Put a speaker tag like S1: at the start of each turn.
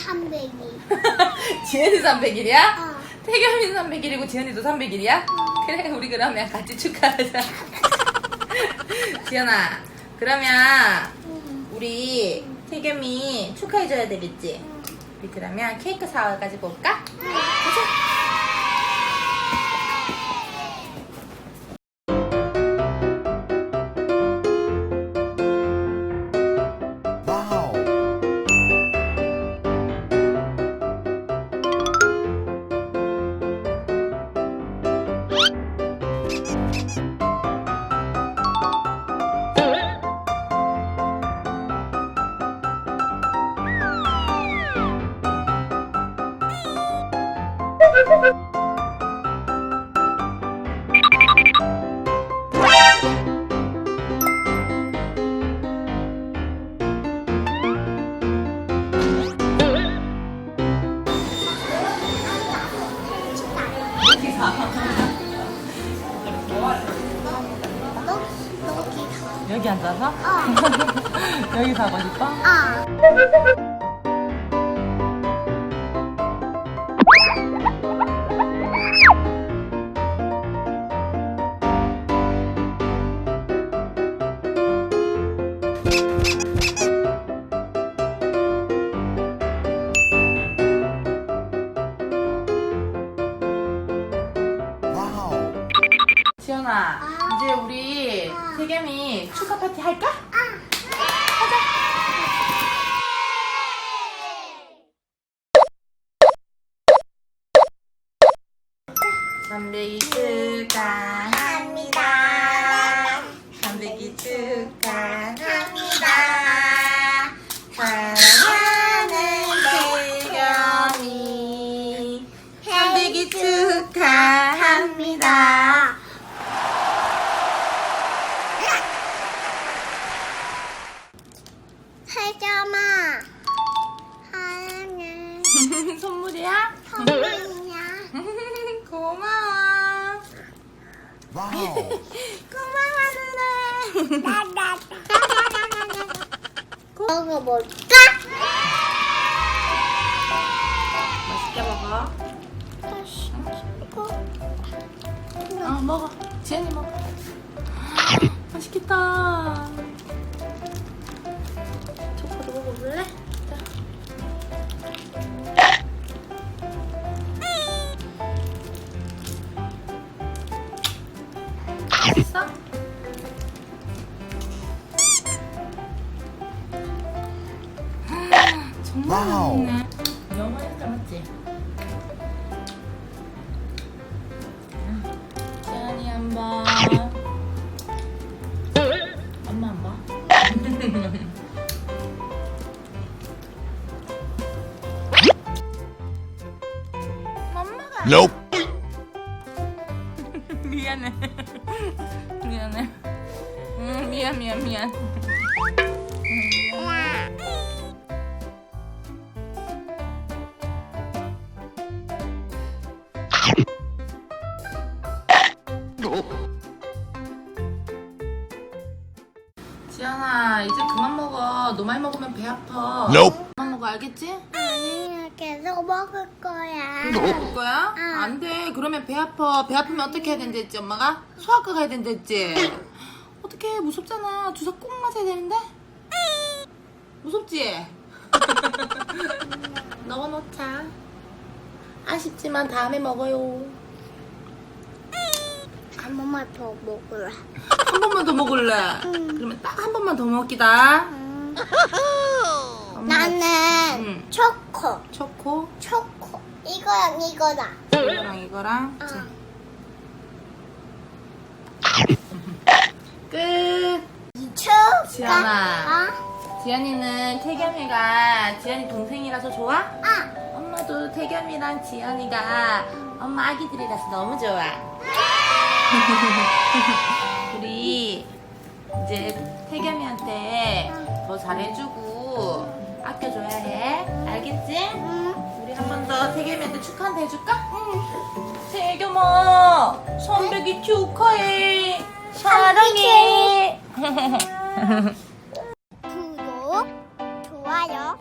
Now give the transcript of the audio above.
S1: 지연이 300이.
S2: 지연이 300일이야?
S1: 어.
S2: 태겸이 300일이고 지연이도 300일이야? 그래 우리 그러면 같이 축하하자 지연아 그러면
S1: 응.
S2: 우리 태겸이 축하해줘야 되겠지? 우리 그러면 케이크 사와가지고 올까?
S3: 와우.
S2: 여기 앉아서?
S1: 어.
S2: 여기 가고 싶어?
S1: 어.
S2: 지연아
S1: 아.
S2: 이제 우리
S1: 아.
S2: 태겸이 축하 파티 할까? 삼백이 축하합니 선물이야?
S1: 선물이야.
S2: 고마워.
S3: 와우.
S2: 고마워 누나.
S1: 먹어볼까?
S2: 맛있게 먹어. 어 먹어. 지연이 먹어. 맛있겠다. 초코도 먹어볼래? 자. 맛있어? 정말
S3: 와우.
S2: 맛있네. 영화에서 맞지? 지연이 한 번. 엄마 한 번. 엄마가
S3: Nope.
S2: 미안해. 미안 미안 미안. 지연아 이제 그만 먹어. 너 많이 먹으면 배 아파.
S3: Nope.
S2: 그만 먹어 알겠지?
S1: 아니야, 계속 먹을 거야.
S2: 먹을 거야?
S1: 응.
S2: 안 돼. 그러면 배 아파. 배 아프면 어떻게 해야 된댔지, 엄마가? 소아과 가야 된댔지. 어떻게 무섭잖아. 주사 꼭 맞아야 되는데? 무섭지? 넣어놓자. 아쉽지만 다음에 먹어요.
S1: 한 번만 더 먹을래.
S2: 한 번만 더 먹을래?
S1: 응.
S2: 그러면 딱 한 번만 더 먹기다.
S1: 음.
S2: 엄마.
S1: 나는
S2: 응.
S1: 초코.
S2: 초코.
S1: 초코. 이거랑 이거다.
S2: 이거랑 이거랑.
S1: 어.
S2: 자. 끝. 지연아.
S1: 어?
S2: 지연이는 태겸이가 지연이 동생이라서 좋아?
S1: 아.
S2: 엄마도 태겸이랑 지연이가 엄마 아기들이라서 너무 좋아. 우리 이제 태겸이한테 더 잘해주고 아껴줘야 해. 알겠지?
S1: 응.
S2: 우리 한 번 더 태겸이한테 축하한테 해줄까? 태겸아, 선배기 축하해. 사랑해. 구독, 좋아요.